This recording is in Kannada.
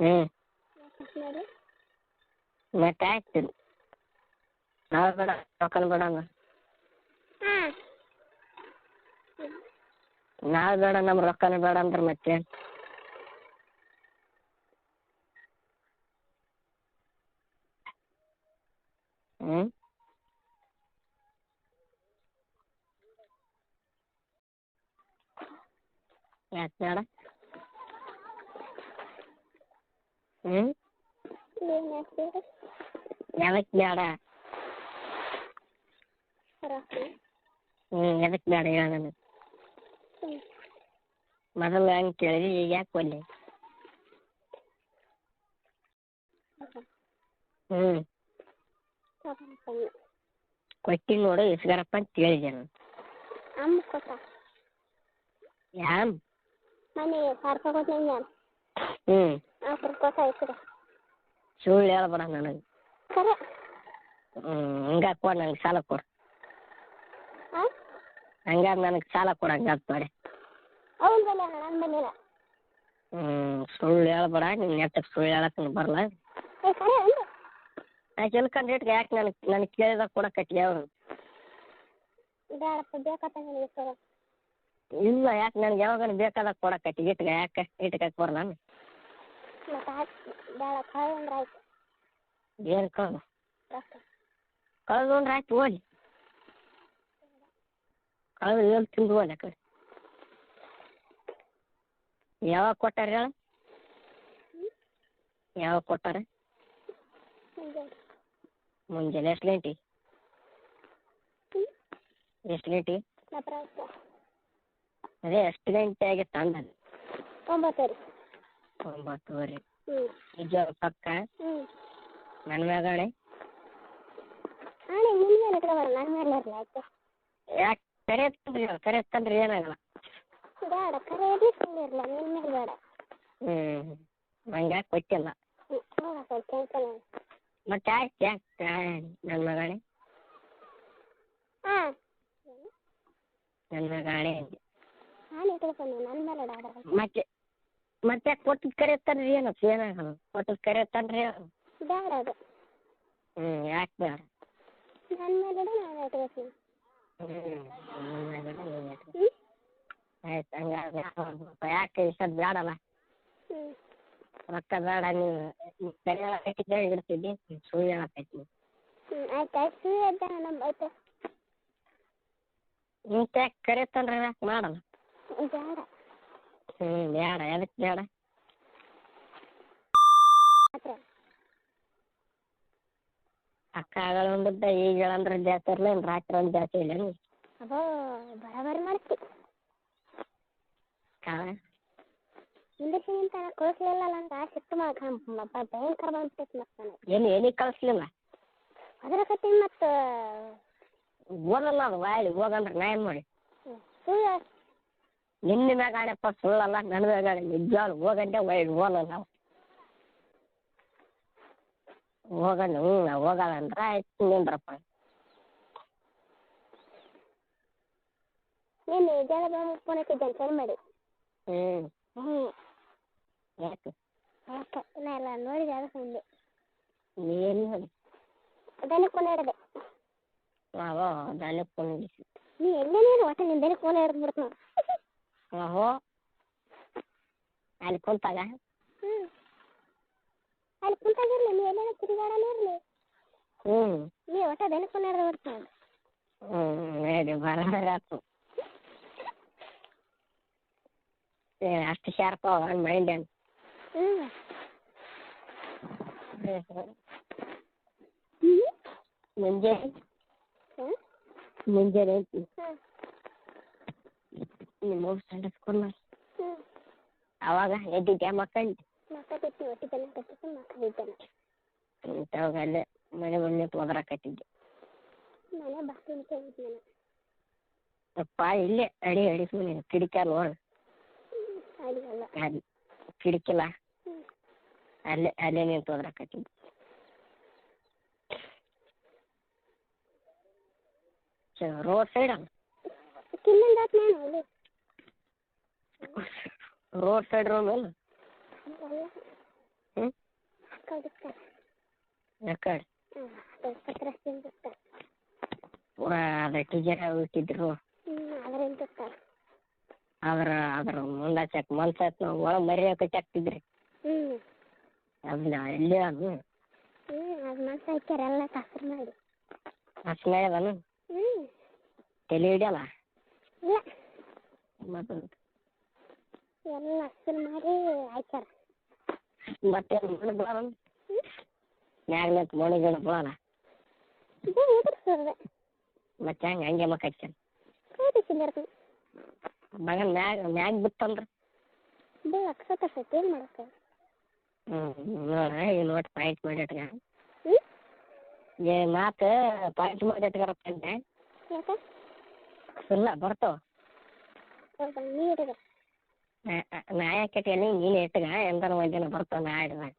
ಹ್ಞೂ ನೋಡಿ ಮತ್ತೆ ಆಯ್ತು ನಾಳೆ ಬೇಡ ರೊಕ್ಕನ ಬೇಡ ಹಂಗ ಹಾಂ ನಾಳೆ ಬೇಡ ನಮ್ಮ ರೊಕ್ಕನ ಬೇಡ ಅಂದ್ರೆ ಮತ್ತೆ ಹ್ಞೂ ಯಾಕೆ ಬೇಡ ಹ್ಞೂ ಏನು ಹಾಕ್ತೀರಿ ಯಾವಕ್ಕೆ ಬೇಡ ರೊಕ್ಕ ಹ್ಞೂ ಎದಕ್ಕೆ ಬೇಡ ಹೇಳ ನನಗೆ ಹ್ಞೂ ಮೊದಲು ಹಂಗೆ ಕೇಳಿದ್ರಿ ಈಗ ಯಾಕೆ ಒಲ್ಲೆ ಹ್ಞೂ ತಗೊಂಡ್ಬಂದು ಕೊಟ್ಟಿ ನೋಡು ಇಸ್ಗಾರಪ್ಪ ಅಂತ ಹೇಳಿದೆ ನಾನು ಅಮ್ಮ ಕೊಟ್ಟ ಯಾಮ್ ಮನೆ ಸಾವಿರ ತಗೋತ ನಾನು ಹ್ಞೂ ಅವ್ರು ಕೊಟ್ಟ ಐತ್ರಿ ಸುಳ್ಳು ಹೇಳ್ಬೇಡ ನನಗೆ ಖರೆ ಹ್ಞೂ ಹಂಗಾರೆ ಕೊಡು ನನಗೆ ಸಾಲ ಕೊಡು ಹಾಂ ಹಂಗಾರೆ ನನಗೆ ಸಾಲ ಕೊಡು ಹಂಗಾರೆ ಮಾಡಿ ಅವನ ಬೆಲೆ ನನ್ನ ಬೆಲೆ ಹ್ಞೂ ಸುಳ್ಳು ಹೇಳ್ಬೇಡ ನಿನ್ನ ನೆಟ್ಟಗೆ ಸುಳ್ಳು ಹೇಳಕ್ಕೆ ಬರಲ್ಲ ಏ ಖರೆ ಅಂದ್ರೆ ಯಾಕೆ ಎಲ್ಕಂಡು ಇಟ್ಗೆ ಯಾಕೆ ನನಗೆ ನನಗೆ ಕೇಳಿದಾಗ ಕೊಡಕತ್ತಿ ಅವ್ರು ಬೇಡಪ್ಪ ಬೇಕತ್ತ ನನಗೆ ಸರ್ ಇಲ್ಲ ಯಾಕೆ ನನಗೆ ಯಾವಾಗ ಬೇಕಾದಾಗ ಕೊಡಕತ್ತಿ ಇಟ್ಗೆ ಯಾಕೆ ಇಟ್ಕಕ್ಕೆ ಬರಲ್ಲ ನಾನು ಮತ್ತೆ ಹಾಕಿ ಬೇಡ ಅಂದ್ರೆ ಆಯ್ತು ಏನು ಕಳ್ದ? ರೊಕ್ಕ. ಕಳೆದು ಅಂದ್ರೆ ಆಯ್ತು ಹೋಗಿ. ಕಳೆದು ಎಲ್ಲಿ ತಿಂದು ಹೋಗಿ ಆ ಕಡೆ. ಯಾವಾಗ ಕೊಟ್ಟಾರ ಹೇಳ? ಯಾವಾಗ ಕೊಟ್ಟಾರ? ಮುಂಜಾನೆ. ಎಷ್ಟು ಗಂಟೆ? ಎಷ್ಟು ಗಂಟೆ? ಅದೇ ಎಷ್ಟು ಗಂಟೆ ಆಗಿತ್ತು ಅಂದ ಒಂಬತ್ತುವರೆ. ನಿಜ ಪಕ್ಕ? ನನ್ನ ಮ್ಯಾಗಾಣೆ ಯಾಕೆ ಕರೆ ತಂದ್ರಿ ಕರೆ ಎತ್ತಂದ್ರೆ ಏನಾಗಲ್ಲ. ಬೇಡ ಇರಲ್ಲ ನಿಮ್ಮ ಮೇಲೆ ಬೇಡ. ಹ್ಞೂ ನಂಗೆ ಯಾಕೆ ಗೊತ್ತಿಲ್ಲ. ಮತ್ತೆ ಆಯ್ತು ಯಾಕೆ ನನ್ನ ಮಗನೇ ಹಾಂ ನನ್ನ ಮಗನೇ ಅಂದೆ. ಮತ್ತೆ? ಮತ್ತೆ ಕೊಟ್ಟದ ಕರೆ ಎತ್ತಂದ್ರೆ ಏನಪ್ಪ ಏನಾಗಲ್ಲ ಕೊಟ್ಟದ ಕರೆ ಎತ್ತಂದ್ರೆ ಹೇಳು ಬೇಡ ಅದು. ಹ್ಞೂ ಯಾಕೆ ಬೇಡ? ನನ್ನ ಮೇಲೆ ಇಡು ನಾನು ಇಟ್ಕೊತೀನಿ ಹ್ಞೂ ಆಯ್ತು ಹ್ಞೂ ಹಂಗಾದ್ರೆ ಯಾಕೆ ಇಷ್ಟೊತ್ತು ಬೇಡಲ್ಲ? ಹ್ಞೂ ರೊಕ್ಕ ಬೇಡ ನೀವು ಕರೆ ಹೇಳಕತ್ತಿದ್ದೆ ಇಡ್ತಿದ್ದೆ ಸುಳ್ಳು ಹೇಳಕತ್ತಿ ಹ್ಞೂ ಆಯ್ತು ಆಯ್ತು. ಸುಳ್ಳು ಇದ್ದ ನಮ್ಮ ಆಯ್ತು ಇಂತ ಕರೆ ತಂದ್ರೆ ಯಾಕೆ ಮಾಡಲ್ಲ? ಬೇಡ. ಹ್ಞೂ ಬೇಡ ಎದಕ್ಕೆ ಬೇಡ ಅಕ್ಕಗಳು ಅಕ್ಕ ಆಗಳ ಒಂದಿದ್ದ ಈಗ ಅಂದ್ರೆ ಜಾಸ್ತಿ ಇರಲ್ಲ ಏನು ರಾತ್ರಿ ಒಂದು ಜಾಸ್ತಿ ಇಲ್ಲ ಅಬ್ಬೋ ಬರೋಬ್ಬರಿ ಮಾಡ್ತಿ. ಕಾಳ ಇಂದಕ್ಕೆ ಅಂತ ಕಳಿಸ್ಲಿಲ್ಲ ಅಂತ ಆ ಸಿಟ್ಟು ಮಾಡ್ಕೊಂಡ್ ಭಯಂಕರ ಬಂದ್ಬಿಟ್ಟು ಮತ್ತೆ ಏನು ಏನಿಗೆ ಕಳಿಸ್ಲಿಲ್ಲ? ಅದರ ಕತೆ ಮತ್ತೆ ಓದಲ್ಲ ಅದು ವಾಳಿ ಹೋಗಂದ್ರೆ ನಾ ಏನು ಮಾಡಿ? ಸುಳ್ಳು ನಿನ್ನ ಮ್ಯಾಗ ಸುಳ್ಳಲ್ಲ ನನ್ನ ಮ್ಯಾಗ ಆಡಿ ನಿಜವಾಗ್ಲು ಹೋಗಂಡೆ ಹೋಗಲ್ಲ ನಾವು. ಹೋಗಲ್ಲ ಹ್ಞೂ ನಾವು ಹೋಗಲ್ಲ ಅಂದ್ರೆ ಆಯ್ತು ನಿಂದ್ರಪ್ಪ. ನೀನು ಜಗಳ ಫೋನ್ ಹಚ್ಚಿದ್ದೇನೆ ಸರಿ ಮಾಡಿ. ಹ್ಞೂ ಹ್ಞೂ ಯಾಕೆ? ನಾ ಎಲ್ಲ ನೋಡಿದೆ ಅದಕ್ಕೆ ಮುಂದೆ ಏನು ನೋಡಿ? ಅದನ್ನೇ ಫೋನ್ ಹಿಡಿದೆ. ದಾನೆ ಫೋನ್ ನೀ ಎಲ್ಲೇ ನೀನು ಒಟ್ಟು ನಿಂದೇನೆ ಫೋನ್ ಹಿಡಿದು ಬಿಡ್ತು ಅಲ್ಲಿ ಕುಂತಾಗ? ಹ್ಞೂ ಅಲ್ಲಿ ಕುಂತಾಗಿರ್ಲಿ ನೀ ಎಲ್ಲೇನೋ ತಿರುಗಾಡಲೇ ಇರಲಿ. ಹ್ಞೂ ನೀ ಒಟ್ಟು ಫೋನ್ ಹಿಡಿದು ಬಿಡ್ತು ಹ್ಞೂ ಹೇಳಿ ಏ ಅಷ್ಟು ಶಾರ್ಪ್ ಅವ ಮೈಂಡ್ ಏನು? ಹ್ಞೂ ಮುಂಜಾನೆ? ಮುಂಜಾನೆ ಐತಿ ಹ್ಞೂ ನಿಮ್ಮ ಸ್ಕೂಲ್ ಅವಾಗ ಎದ್ದಿದ್ದೆ ಮಕ್ಕಂಡು ಮಕ್ಕಳಿತ್ತು ಜನ ಕಟ್ಟಿತ್ತು ಮಕ್ಕಳಿದ್ದಾನೆ ಇಂಥವಾಗ ಅಲ್ಲೇ ಮನೆ ಮುಂದೆ ಒದರಾಕತ್ತಿದ್ದೆ ಮನೆ ಕೇಳಿದ್ ಅಪ್ಪ ಇಲ್ಲೇ ಅಡಿ ಅಡಿ ಸುಮ್ಮನೆ ಕಿಡಿಕಲ್ ನೋಡು ಅಡಿಗಲ್ಲ. ಅಲ್ಲಿ ಕಿಡಿಕಿಲ್ಲ ಅಲ್ಲೇ ಅಲ್ಲೇ ನಿಂತು ಒದರಾಕತ್ತಿದ್ದೆ ರೋಡ್ ಸೈಡ್ ಅಲ್ಲ? ಆತು ನಾನು ರೋಡ್ ಸೈಡ್ ರೂಮ್ ಹ್ಞೂ ಯಾಕಡೆ ಇರ್ತಾರೆ ಪೂರ ಅದ ಟೀಚರ್ ಇಟ್ಟಿದ್ರು ಅದ್ರ ಅದ್ರ ಮುಂದೆ ಚೆಕ್ ಮನ್ಸತ್ ನಾವು ಒಳ ಮರ್ಯಾಕೆ ಹಾಕ್ತಿದ್ರಿ. ಹ್ಞೂ ಅದನ್ನ ಎಲ್ಲಿ ಅದು? ಎಲ್ಲ ಕಸ್ರು ಮಾಡಿ ತಲೆ ಹಿಡಿಯಲ್ಲ? ಇಲ್ಲ. ಮತ್ತು ಎಲ್ಲ ಅಕ್ಕಲ್ ಮಾಡಿ ಹಾಕ್ಯಾರ. ಮತ್ತೆ ಮಣ್ಣು ಬೀಳಲ್ಲ ಹ್ಞೂ ಮ್ಯಾಗ ನಿಂತು ಮಣ್ಣು ಗಿಡ ಬೀಳಲ್ಲ ಇದು ಉದುರ್ಸೋದು ಮತ್ತೆ ಹಂಗೆ ಹಂಗೆ ಮಕ್ಕ ಕೈಬಿಸಿಂದಿರ್ತೀನಿ ಮಗನ್ ಮ್ಯಾಗ ಮ್ಯಾಗ ಬಿತ್ತಲ್ರಿ ಬೀಳಕ್ಕೆ ಸತ್ತಸೈತಿ ಏನು ಮಾಡಕ್ಕೆ ಹ್ಞೂ ನೋಡ ಪಾಯಿಂಟ್ ಮಾಡಿ ಇಟ್ಕ. ಏ ಮಾತು ಪಾಯಿಂಟ್ ಮಾಡಿ ಇಟ್ಕರಪ್ಪ ಇಲ್ಲ ಬರ್ತಾವ. ಹೌದಾ ನಾ ಯಾಕೆ ಇಟ್ಕನಿ ನೀನು ಇಟ್ಕ ಎಂದಾರ ಒಂದಿನ ಬರ್ತಾವ ನಾ ಹಿಡ್ದಾಗ